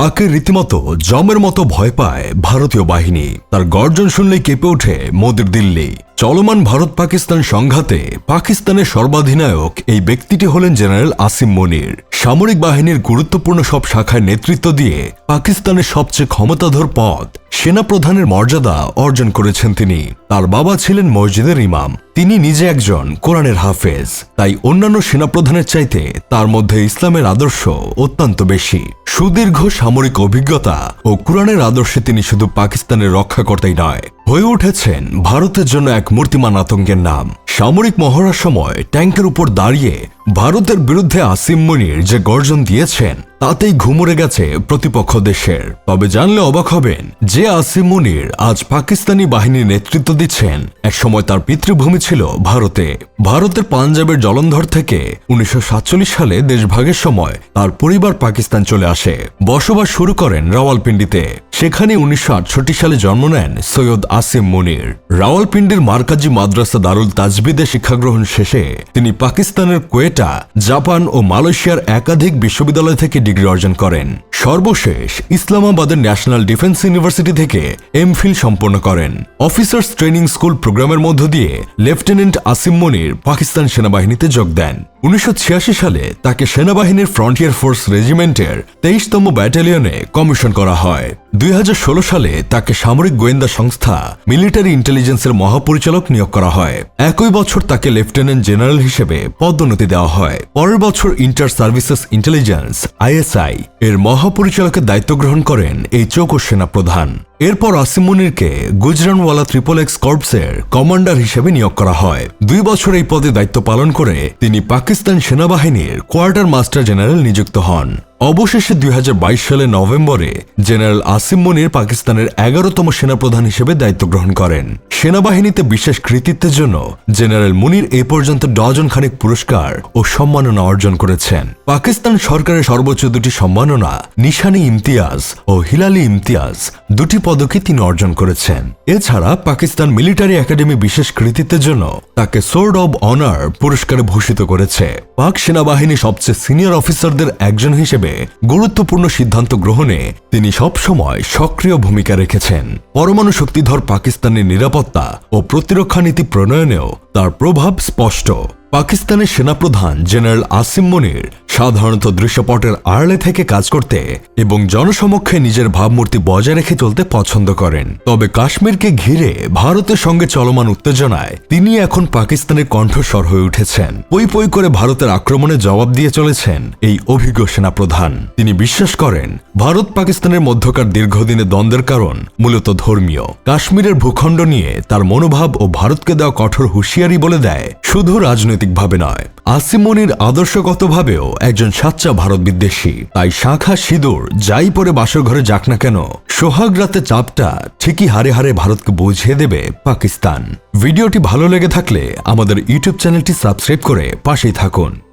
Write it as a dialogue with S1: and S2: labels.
S1: তাকে রীতিমতো জমের মতো ভয় পায় ভারতীয় বাহিনী। তার গর্জন শুনলেই কেঁপে ওঠে মোদীর দিল্লি। চলমান ভারত পাকিস্তান সংঘাতে পাকিস্তানের সর্বাধিনায়ক এই ব্যক্তিটি হলেন জেনারেল আসিম মনির। সামরিক বাহিনীর গুরুত্বপূর্ণ সব শাখায় নেতৃত্ব দিয়ে পাকিস্তানের সবচেয়ে ক্ষমতাধর পদ সেনাপ্রধানের মর্যাদা অর্জন করেছেন তিনি। তার বাবা ছিলেন মসজিদের ইমাম। তিনি নিজে একজন কোরআনের হাফেজ। তাই অন্যান্য সেনাপ্রধানের চাইতে তার মধ্যে ইসলামের আদর্শ অত্যন্ত বেশি। সুদীর্ঘ সামরিক অভিজ্ঞতা ও কোরআনের আদর্শে তিনি শুধু পাকিস্তানের রক্ষাকর্তাই নয় হয়ে উঠেছেন ভারতের জন্য এক মূর্তিমান আতঙ্কের নাম। সামরিক মহড়ার সময় ট্যাঙ্কের উপর দাঁড়িয়ে ভারতের বিরুদ্ধে আসিম মনির যে গর্জন দিয়েছেন, তাতেই ঘুমরে গেছে প্রতিপক্ষ দেশের। তবে জানলে অবাক হবেন যে আসিম মনির আজ পাকিস্তানি বাহিনীর নেতৃত্ব দিচ্ছেন। একসময় তার পিতৃভূমি ছিল ভারতে। ভারতের পাঞ্জাবের জলন্ধর থেকে উনিশশো সাতচল্লিশ সালে দেশভাগের সময় তার পরিবার পাকিস্তান চলে আসে। বসবাস শুরু করেন রাওয়ালপিন্ডিতে। সেখানে উনিশশো আটষট্টি সালে জন্ম নেন সৈয়দ আসিম মনির। রাওয়ালপিন্ডির মার্কাজি মাদ্রাসা দারুল তাজবিদে শিক্ষাগ্রহণ শেষে তিনি পাকিস্তানের কোয়েটা জাপান ও মালয়েশিয়ার একাধিক বিশ্ববিদ্যালয় থেকে ডিগ্রি অর্জন করেন। সর্বশেষ ইসলামাবাদের ন্যাশনাল ডিফেন্স ইউনিভার্সিটি থেকে এমফিল সম্পন্ন করেন। অফিসার্স ট্রেনিং স্কুল প্রোগ্রামের মধ্য দিয়ে লেফটেন্যান্ট আসিম মনির পাকিস্তান সেনাবাহিনীতে যোগ দেন। উনিশশো ছিয়াশি সালে তাকে সেনাবাহিনীর ফ্রন্টিয়ার ফোর্স রেজিমেন্টের তেইশতম ব্যাটালিয়নে কমিশন করা হয়। দুই হাজার ষোলো সালে তাকে সামরিক গোয়েন্দা সংস্থা মিলিটারি ইন্টেলিজেন্সের মহাপরিচালক নিয়োগ করা হয়। একই বছর তাকে লেফটেন্যান্ট জেনারেল হিসেবে পদোন্নতি দেওয়া হয়। পরের বছর ইন্টার সার্ভিসেস ইন্টেলিজেন্স, আইএসআই, এর মহাপরিচালকের দায়িত্ব গ্রহণ করেন এই চৌকো সেনা প্রধান। এরপর আসিম মুনিরকে গুজরানওয়ালা ট্রিপল এক্স কর্পসের কমান্ডার হিসেবে নিয়োগ করা হয়। দুই বছর এই পদে দায়িত্ব পালন করে তিনি পাকিস্তান সেনাবাহিনীর কোয়ার্টার মাস্টার জেনারেল নিযুক্ত হন। অবশেষে দুই সালে নভেম্বরে জেনারেল আসিম মনির পাকিস্তানের এগারোতম সেনাপ্রধান হিসেবে দায়িত্ব গ্রহণ করেন। সেনাবাহিনীতে বিশেষ কৃতিত্বের জন্য জেনারেল মুনির এ পর্যন্ত ডজন খানিক পুরস্কার ও সম্মাননা অর্জন করেছেন। পাকিস্তান সরকারের সর্বোচ্চ দুটি সম্মাননা, নিশানি ইমতিয়াজ ও হিলালি ইমতিয়াজ, দুটি পদকে তিনি অর্জন করেছেন। এছাড়া পাকিস্তান মিলিটারি একাডেমি বিশেষ কৃতিত্বের জন্য তাকে সোর্ড অব অনার পুরস্কারে ভূষিত করেছে। পাক সেনাবাহিনী সবচেয়ে সিনিয়র অফিসারদের একজন হিসেবে গুরুত্বপূর্ণ সিদ্ধান্ত গ্রহণে তিনি সবসময় সক্রিয় ভূমিকা রেখেছেন। পরমাণু শক্তিধর পাকিস্তানের নিরাপত্তা ও প্রতিরক্ষা নীতি প্রণয়নেও তার প্রভাব স্পষ্ট। পাকিস্তানের সেনাপ্রধান জেনারেল আসিম মনির সাধারণত দৃশ্যপটের আড়ালে থেকে কাজ করতে এবং জনসমক্ষে নিজের ভাবমূর্তি বজায় রেখে চলতে পছন্দ করেন। তবে কাশ্মীরকে ঘিরে ভারতের সঙ্গে চলমান উত্তেজনায় তিনি এখন পাকিস্তানের কণ্ঠস্বর হয়ে উঠেছেন। পই পই করে ভারতের আক্রমণে জবাব দিয়ে চলেছেন এই অভিজ্ঞ সেনাপ্রধান। তিনি বিশ্বাস করেন, ভারত পাকিস্তানের মধ্যকার দীর্ঘদিনের দ্বন্দ্বের কারণ মূলত ধর্মীয়। কাশ্মীরের ভূখণ্ড নিয়ে তার মনোভাব ও ভারতকে দেওয়া কঠোর হুঁশিয়ারি বলে দেয়, শুধু রাজনৈতিকভাবে নয়। আসিমনির আদর্শগতভাবেও একজন সাচ্চা ভারত বিদ্বেষী। তাই শাখা সিঁদুর যাই পরে বাসর ঘরে যাক না কেন, সোহাগ রাতে চাপটা ঠিকই হারে হারে ভারতকে বুঝিয়ে দেবে পাকিস্তান। ভিডিওটি ভালো লেগে থাকলে আমাদের ইউটিউব চ্যানেলটি সাবস্ক্রাইব করে পাশেই থাকুন।